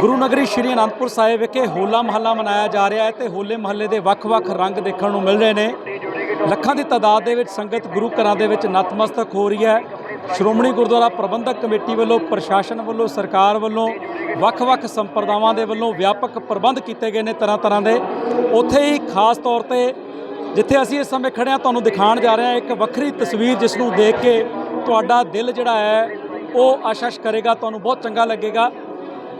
ਗੁਰੂ ਨਗਰੀ ਸ਼੍ਰੀ ਅਨੰਦਪੁਰ ਸਾਹਿਬ ਵਿਖੇ ਹੋਲਾ ਮਹੱਲਾ ਮਨਾਇਆ ਜਾ ਰਿਹਾ ਹੈ ਤੇ ਹੋਲੇ ਮਹੱਲੇ ਦੇ ਵੱਖ-ਵੱਖ ਰੰਗ ਦੇਖਣ ਨੂੰ ਮਿਲ ਰਹੇ ਨੇ। ਲੱਖਾਂ ਦੀ ਤਾਦਾਦ ਦੇ ਵਿੱਚ ਸੰਗਤ ਗੁਰੂ ਘਰਾਂ ਦੇ ਵਿੱਚ ਨਤਮਸਤਕ ਹੋ ਰਹੀ ਹੈ। ਸ਼੍ਰੋਮਣੀ ਗੁਰਦੁਆਰਾ ਪ੍ਰਬੰਧਕ ਕਮੇਟੀ ਵੱਲੋਂ, ਪ੍ਰਸ਼ਾਸਨ ਵੱਲੋਂ, ਸਰਕਾਰ ਵੱਲੋਂ ਵੱਖ-ਵੱਖ ਸੰਪਰਦਾਵਾਂ ਦੇ ਵੱਲੋਂ ਵਿਆਪਕ ਪ੍ਰਬੰਧ ਕੀਤੇ ਗਏ ਨੇ ਤਰ੍ਹਾਂ-ਤਰ੍ਹਾਂ ਦੇ। ਉੱਥੇ ਹੀ ਖਾਸ ਤੌਰ ਤੇ ਜਿੱਥੇ ਅਸੀਂ ਇਸ ਸਮੇਂ ਖੜੇ ਹਾਂ, ਤੁਹਾਨੂੰ ਦਿਖਾਉਣ ਜਾ ਰਹੇ ਹਾਂ, ਇੱਕ ਵੱਖਰੀ ਤਸਵੀਰ ਜਿਸ ਨੂੰ ਦੇਖ ਕੇ ਤੁਹਾਡਾ ਦਿਲ ਜਿਹੜਾ ਹੈ, ਉਹ ਆਸ਼ਾਸ਼ ਕਰੇਗਾ, ਤੁਹਾਨੂੰ ਬਹੁਤ ਚੰਗਾ ਲੱਗੇਗਾ।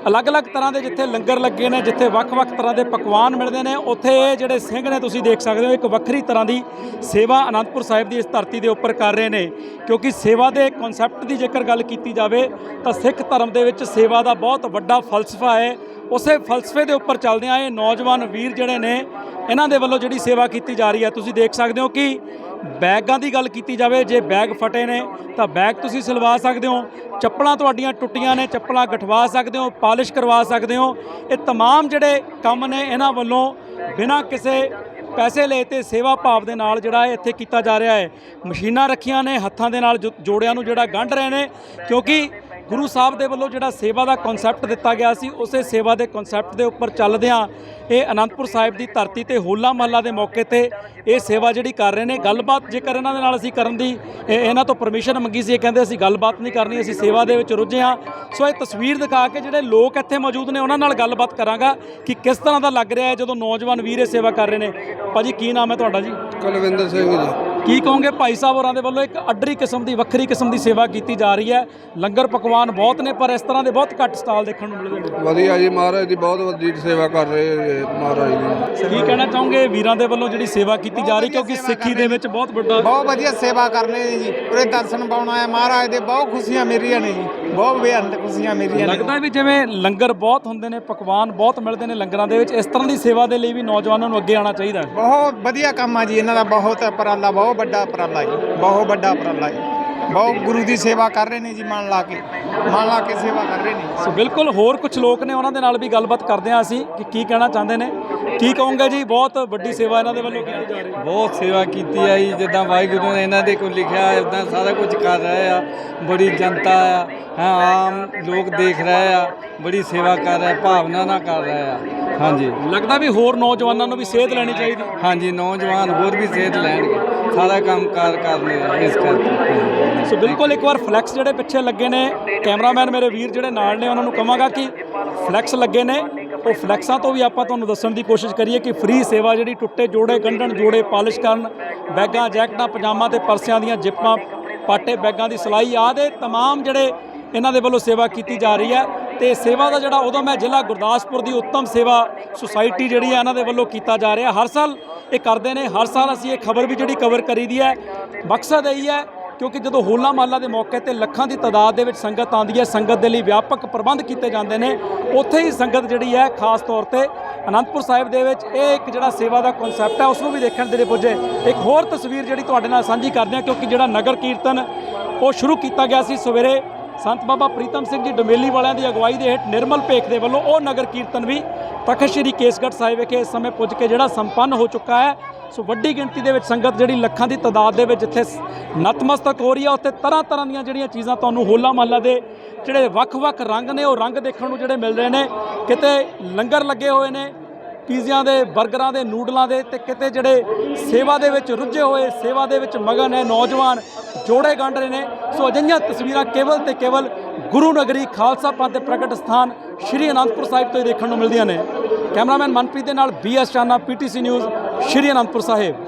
ਅਲੱਗ-ਅਲੱਗ ਤਰ੍ਹਾਂ ਦੇ ਜਿੱਥੇ ਲੰਗਰ ਲੱਗੇ ਨੇ, ਜਿੱਥੇ ਵੱਖ-ਵੱਖ ਤਰ੍ਹਾਂ ਦੇ ਪਕਵਾਨ ਮਿਲਦੇ ਨੇ, ਉੱਥੇ ਇਹ ਜਿਹੜੇ ਸਿੰਘ ਨੇ ਤੁਸੀਂ ਦੇਖ ਸਕਦੇ ਹੋ, ਇੱਕ ਵੱਖਰੀ ਤਰ੍ਹਾਂ ਦੀ ਸੇਵਾ ਅਨੰਦਪੁਰ ਸਾਹਿਬ ਦੀ ਇਸ ਧਰਤੀ ਦੇ ਉੱਪਰ ਕਰ ਰਹੇ ਨੇ। ਕਿਉਂਕਿ ਸੇਵਾ ਦੇ ਕਨਸੈਪਟ ਦੀ ਜੇਕਰ ਗੱਲ ਕੀਤੀ ਜਾਵੇ, ਤਾਂ ਸਿੱਖ ਧਰਮ ਦੇ ਵਿੱਚ ਸੇਵਾ ਦਾ ਬਹੁਤ ਵੱਡਾ ਫਲਸਫਾ ਹੈ। ਉਸੇ ਫਲਸਫੇ ਦੇ ਉੱਪਰ ਚੱਲਦਿਆਂ ਇਹ ਨੌਜਵਾਨ ਵੀਰ ਜਿਹੜੇ ਨੇ, ਇਹਨਾਂ ਦੇ ਵੱਲੋਂ ਜਿਹੜੀ ਸੇਵਾ ਕੀਤੀ ਜਾ ਰਹੀ ਹੈ, ਤੁਸੀਂ ਦੇਖ ਸਕਦੇ ਹੋ ਕਿ ਬੈਗਾਂ ਦੀ ਗੱਲ ਕੀਤੀ ਜਾਵੇ ਜੇ ਬੈਗ ਫਟੇ ਨੇ ਤਾਂ ਬੈਗ ਤੁਸੀਂ ਸਿਲਵਾ ਸਕਦੇ ਹੋ ਚੱਪਲਾਂ ਤੁਹਾਡੀਆਂ ਟੁੱਟੀਆਂ ਨੇ ਚੱਪਲਾਂ ਗਠਵਾ ਸਕਦੇ ਹੋ ਪਾਲਿਸ਼ ਕਰਵਾ ਸਕਦੇ ਹੋ ਇਹ तमाम ਜਿਹੜੇ ਕੰਮ ਨੇ ਇਹਨਾਂ ਵੱਲੋਂ ਬਿਨਾਂ ਕਿਸੇ ਪੈਸੇ ਲਏ ਤੇ ਸੇਵਾ ਭਾਵ ਦੇ ਨਾਲ ਜਿਹੜਾ ਇਹ ਇੱਥੇ ਕੀਤਾ ਜਾ ਰਿਹਾ ਹੈ ਮਸ਼ੀਨਾਂ ਰੱਖੀਆਂ ਨੇ ਹੱਥਾਂ ਦੇ ਨਾਲ ਜੋ- ਜੋੜਿਆਂ ਨੂੰ ਜਿਹੜਾ ਗੰਢ ਰਹੇ ਨੇ ਕਿਉਂਕਿ ਗੁਰੂ ਸਾਹਿਬ ਦੇ ਵੱਲੋਂ ਜਿਹੜਾ ਸੇਵਾ ਦਾ ਕਨਸੈਪਟ ਦਿੱਤਾ ਗਿਆ ਸੀ, ਉਸੇ ਸੇਵਾ ਦੇ ਕਨਸੈਪਟ ਦੇ ਉੱਪਰ ਚੱਲਦਿਆਂ ਇਹ ਅਨੰਦਪੁਰ ਸਾਹਿਬ ਦੀ ਧਰਤੀ ਤੇ ਹੋਲਾ ਮਹੱਲਾ ਦੇ ਮੌਕੇ ਤੇ ਇਹ ਸੇਵਾ ਜਿਹੜੀ ਕਰ ਰਹੇ ਨੇ, ਗੱਲਬਾਤ ਜੇਕਰ ਇਹਨਾਂ ਦੇ ਨਾਲ ਅਸੀਂ ਕਰਨ ਦੀ ਇਹਨਾਂ ਤੋਂ ਪਰਮਿਸ਼ਨ ਮੰਗੀ ਸੀ, ਇਹ ਕਹਿੰਦੇ ਅਸੀਂ ਗੱਲਬਾਤ ਨਹੀਂ ਕਰਨੀ, ਅਸੀਂ ਸੇਵਾ ਦੇ ਵਿੱਚ ਰੁੱਝੇ ਹਾਂ। ਸੋ ਇਹ ਤਸਵੀਰ ਦਿਖਾ ਕੇ ਜਿਹੜੇ ਲੋਕ ਇੱਥੇ ਮੌਜੂਦ ਨੇ, ਉਹਨਾਂ ਨਾਲ ਗੱਲਬਾਤ ਕਰਾਂਗਾ ਕਿ ਕਿਸ ਤਰ੍ਹਾਂ ਦਾ ਲੱਗ ਰਿਹਾ ਹੈ ਜਦੋਂ ਨੌਜਵਾਨ ਵੀਰ ਇਹ ਸੇਵਾ ਕਰ ਰਹੇ ਨੇ। ਭਾਜੀ, ਕੀ ਨਾਮ ਹੈ ਤੁਹਾਡਾ ਜੀ? ਕੁਲਵਿੰਦਰ ਸਿੰਘ ਜੀ। ਕੀ ਕਹੋਗੇ ਭਾਈ ਸਾਹਿਬ ਹੋਰਾਂ ਦੇ ਵੱਲੋਂ? ਇੱਕ ਅੱਡਰੀ ਕਿਸਮ ਦੀ ਵੱਖਰੀ ਕਿਸਮ ਦੀ ਸੇਵਾ ਕੀਤੀ ਜਾ ਰਹੀ ਹੈ। ਲੰਗਰ ਪਕਵਾਨ ਬਹੁਤ ਨੇ ਪਰ ਇਸ ਤਰ੍ਹਾਂ ਦੇ ਬਹੁਤ ਘੱਟ ਸਟਾਲ ਦੇਖਣ ਨੂੰ ਮਿਲਦੇ ਨੇ। ਵਧੀਆ ਜੀ ਮਹਾਰਾਜ ਦੀ ਬਹੁਤ ਵੱਡੀ ਸੇਵਾ ਕਰ ਰਹੇ ਮਹਾਰਾਜ ਜੀ। ਕੀ ਕਹਿਣਾ ਚਾਹੋਗੇ ਵੀਰਾਂ ਦੇ ਵੱਲੋਂ ਜਿਹੜੀ ਸੇਵਾ ਕੀਤੀ ਜਾ ਰਹੀ? ਕਿਉਂਕਿ ਸਿੱਖੀ ਦੇ ਵਿੱਚ ਬਹੁਤ ਵੱਡਾ ਬਹੁਤ ਵਧੀਆ ਸੇਵਾ ਕਰਨੇ ਜੀ ਪੂਰੇ ਦਰਸ਼ਨ ਪਾਉਣਾ ਹੈ ਮਹਾਰਾਜ ਦੇ ਬਹੁਤ ਖੁਸ਼ੀਆਂ ਮੇਰੀਆਂ ਨੇ ਜੀ। ਬਹੁਤ ਬੇਅੰਤ ਖੁਸ਼ੀਆਂ ਮੇਰੀਆਂ ਨੇ। ਲੱਗਦਾ ਵੀ ਜਿਵੇਂ ਲੰਗਰ ਬਹੁਤ ਹੁੰਦੇ ਨੇ ਪਕਵਾਨ ਬਹੁਤ ਮਿਲਦੇ ਨੇ ਲੰਗਰਾਂ ਦੇ ਵਿੱਚ ਇਸ ਤਰ੍ਹਾਂ ਦੀ ਸੇਵਾ ਦੇ ਲਈ ਵੀ ਨੌਜਵਾਨਾਂ ਨੂੰ ਅੱਗੇ ਆਉਣਾ ਚਾਹੀਦਾ ਹੈ। ਬਹੁਤ ਵਧੀਆ ਕੰਮ ਆ ਜੀ ਇਹਨਾਂ ਦਾ ਬਹੁਤ ਉਪਰਾਲਾ ਬਹੁਤ ਵੱਡਾ ਉਪਰਾਲਾ ਜੀ ਬਹੁਤ ਵੱਡਾ ਉਪਰਾਲਾ ਜੀ। ਬਹੁਤ ਗੁਰੂ ਦੀ ਸੇਵਾ ਕਰ ਰਹੇ ਨੇ ਜੀ ਮਨ ਲਾ ਕੇ। ਮਨ ਲਾ ਕੇ ਸੇਵਾ ਕਰ ਰਹੇ ਨੇ। ਸੋ ਬਿਲਕੁਲ ਹੋਰ ਕੁਝ ਲੋਕ ਨੇ ਉਹਨਾਂ ਦੇ ਨਾਲ ਵੀ ਗੱਲਬਾਤ ਕਰਦੇ ਹਾਂ ਅਸੀਂ ਕਿ ਕੀ ਕਹਿਣਾ ਚਾਹੁੰਦੇ ਨੇ। ਕੀ ਕਹੋਗੇ ਜੀ? ਬਹੁਤ ਵੱਡੀ ਸੇਵਾ ਇਹਨਾਂ ਦੇ ਵੱਲੋਂ ਕੀਤੀ ਜਾ ਰਹੀ ਹੈ। ਬਹੁਤ ਸੇਵਾ ਕੀਤੀ ਆ ਜੀ ਜਿੱਦਾਂ ਵਾਹਿਗੁਰੂ ਨੇ ਇਹਨਾਂ ਦੇ ਕੋਲ ਲਿਖਿਆ ਇਦਾਂ ਸਾਰਾ ਕੁਝ ਕਰ ਰਹੇ ਆ। ਬੜੀ ਜਨਤਾ ਆ ਹਾਂ ਆਮ ਲੋਕ ਦੇਖ ਰਹੇ ਆ ਬੜੀ ਸੇਵਾ ਕਰ ਰਹੇ ਭਾਵਨਾ ਨਾਲ ਕਰ ਰਹੇ ਆ। ਹਾਂਜੀ। ਲੱਗਦਾ ਵੀ ਹੋਰ ਨੌਜਵਾਨਾਂ ਨੂੰ ਵੀ ਸੇਧ ਲੈਣੀ ਚਾਹੀਦੀ। ਹਾਂਜੀ ਨੌਜਵਾਨ ਹੋਰ ਵੀ ਸੇਧ ਲੈਣਗੇ। ਸਾਰਾ ਕੰਮ ਕਾਰ ਕਰਨੇ ਆ ਇਸ ਕਰਕੇ ਸੋ ਬਿਲਕੁਲ ਇੱਕ ਵਾਰ ਫਲੈਕਸ ਜਿਹੜੇ ਪਿੱਛੇ ਲੱਗੇ ਨੇ ਕੈਮਰਾਮੈਨ ਮੇਰੇ ਵੀਰ ਜਿਹੜੇ ਨਾਲ ਨੇ ਉਹਨਾਂ ਨੂੰ ਕਹਾਂਗਾ ਕਿ ਫਲੈਕਸ ਲੱਗੇ ਨੇ ਉਹ ਫਲੈਕਸਾਂ ਤੋਂ ਵੀ ਆਪਾਂ ਤੁਹਾਨੂੰ ਦੱਸਣ ਦੀ ਕੋਸ਼ਿਸ਼ ਕਰੀਏ ਕਿ ਫ੍ਰੀ ਸੇਵਾ ਜਿਹੜੀ ਟੁੱਟੇ ਜੋੜੇ ਗੰਢਣ ਜੋੜੇ ਪਾਲਿਸ਼ ਕਰਨ ਬੈਗਾਂ ਜੈਕਟਾਂ ਪਜਾਮਾ ਤੇ ਪਰਸਿਆਂ ਦੀਆਂ ਜਿੱਪਾਂ ਪਾਟੇ ਬੈਗਾਂ ਦੀ ਸਿਲਾਈ ਆਦੇ तमाम ਜਿਹੜੇ ਇਹਨਾਂ ਦੇ ਵੱਲੋਂ ਸੇਵਾ ਕੀਤੀ ਜਾ ਰਹੀ ਹੈ ਤੇ ਸੇਵਾ ਦਾ ਜਿਹੜਾ ਉਦੋਂ ਮੈਂ ਜ਼ਿਲ੍ਹਾ ਗੁਰਦਾਸਪੁਰ ਦੀ ਉੱਤਮ ਸੇਵਾ ਸੁਸਾਇਟੀ ਜਿਹੜੀ ਹੈ ਇਹਨਾਂ ਦੇ ਵੱਲੋਂ ਕੀਤਾ ਜਾ ਰਿਹਾ ਹਰ ਸਾਲ ਇਹ ਕਰਦੇ ਨੇ। ਹਰ ਸਾਲ ਅਸੀਂ ਇਹ ਖਬਰ ਵੀ ਜਿਹੜੀ ਕਵਰ ਕਰੀਦੀ ਹੈ। ਮਕਸਦ ਇਹੀ ਹੈ ਕਿਉਂਕਿ ਜਦੋਂ ਹੋਲਾ ਮਹੱਲਾ ਦੇ ਮੌਕੇ ਤੇ ਲੱਖਾਂ ਦੀ ਤਾਦਾਦ ਦੇ ਵਿੱਚ ਸੰਗਤ ਆਉਂਦੀ ਹੈ, ਸੰਗਤ ਦੇ ਲਈ ਵਿਆਪਕ ਪ੍ਰਬੰਧ ਕੀਤੇ ਜਾਂਦੇ ਨੇ। ਉੱਥੇ ਹੀ ਸੰਗਤ ਜਿਹੜੀ ਹੈ, ਖਾਸ ਤੌਰ ਤੇ ਅਨੰਦਪੁਰ ਸਾਹਿਬ ਦੇ ਵਿੱਚ ਇਹ ਇੱਕ ਜਿਹੜਾ ਸੇਵਾ ਦਾ ਕਨਸੈਪਟ ਹੈ ਉਸ ਨੂੰ ਵੀ ਦੇਖਣ ਦੇ ਲਈ ਪੁੱਜੇ। ਇੱਕ ਹੋਰ ਤਸਵੀਰ ਜਿਹੜੀ ਤੁਹਾਡੇ ਨਾਲ ਸਾਂਝੀ ਕਰਦੇ ਹਾਂ, ਕਿਉਂਕਿ ਜਿਹੜਾ ਨਗਰ ਕੀਰਤਨ ਉਹ ਸ਼ੁਰੂ ਕੀਤਾ ਗਿਆ ਸੀ ਸਵੇਰੇ ਸੰਤ ਬਾਬਾ ਪ੍ਰੀਤਮ ਸਿੰਘ ਜੀ ਡਮੇਲੀ ਵਾਲਿਆਂ ਦੀ ਅਗਵਾਈ ਦੇ ਹੇਠ ਨਿਰਮਲ ਭੇਖ ਦੇ ਵੱਲੋਂ ਉਹ ਨਗਰ ਕੀਰਤਨ ਵੀ ਤਖਤ ਸ੍ਰੀ ਕੇਸਗੜ੍ਹ ਸਾਹਿਬ ਵਿਖੇ ਇਸ ਸਮੇਂ ਪੁੱਜ ਕੇ ਜਿਹੜਾ ਸੰਪੰਨ ਹੋ ਚੁੱਕਾ ਹੈ। ਸੋ ਵੱਡੀ ਗਿਣਤੀ ਦੇ ਵਿੱਚ ਸੰਗਤ ਜਿਹੜੀ ਲੱਖਾਂ ਦੀ ਤਾਦਾਦ ਦੇ ਵਿੱਚ ਜਿੱਥੇ ਨਤਮਸਤਕ ਹੋ ਰਹੀ ਹੈ। ਉੱਥੇ ਤਰ੍ਹਾਂ ਤਰ੍ਹਾਂ ਦੀਆਂ ਜਿਹੜੀਆਂ ਚੀਜ਼ਾਂ ਤੁਹਾਨੂੰ ਹੋਲਾ ਮਹੱਲਾ ਦੇ ਜਿਹੜੇ ਵੱਖ-ਵੱਖ ਰੰਗ ਨੇ, ਉਹ ਰੰਗ ਦੇਖਣ ਨੂੰ ਜਿਹੜੇ ਮਿਲ ਰਹੇ ਨੇ। ਕਿਤੇ ਲੰਗਰ ਲੱਗੇ ਹੋਏ ਨੇ ਪੀਜ਼ਿਆਂ ਦੇ 버ਗਰਾਂ ਦੇ, ਨੂਡਲਾਂ ਦੇ ਤੇ ਕਿਤੇ ਜਿਹੜੇ ਸੇਵਾ ਦੇ ਵਿੱਚ ਰੁੱਝੇ ਹੋਏ, ਸੇਵਾ ਦੇ ਵਿੱਚ ਮਗਨ ਹੈ ਨੌਜਵਾਨ ਜੋੜੇ ਗੰਢ ਰਹੇ ਨੇ। ਸੋ ਅਜਿਹੀਆਂ ਤਸਵੀਰਾਂ ਕੇਵਲ ਤੇ ਕੇਵਲ ਗੁਰੂ ਨਗਰੀ ਖਾਲਸਾ ਪੰਥ ਦੇ ਪ੍ਰਗਟ ਸਥਾਨ ਸ਼੍ਰੀ ਅਨੰਦਪੁਰ ਸਾਹਿਬ ਤੋਂ ਹੀ ਦੇਖਣ ਨੂੰ ਮਿਲਦੀਆਂ ਨੇ। ਕੈਮਰਾਮੈਨ ਮਨਪ੍ਰੀਤ ਦੇ ਨਾਲ B S Chana PTC news, Shri Anandpur Sahib.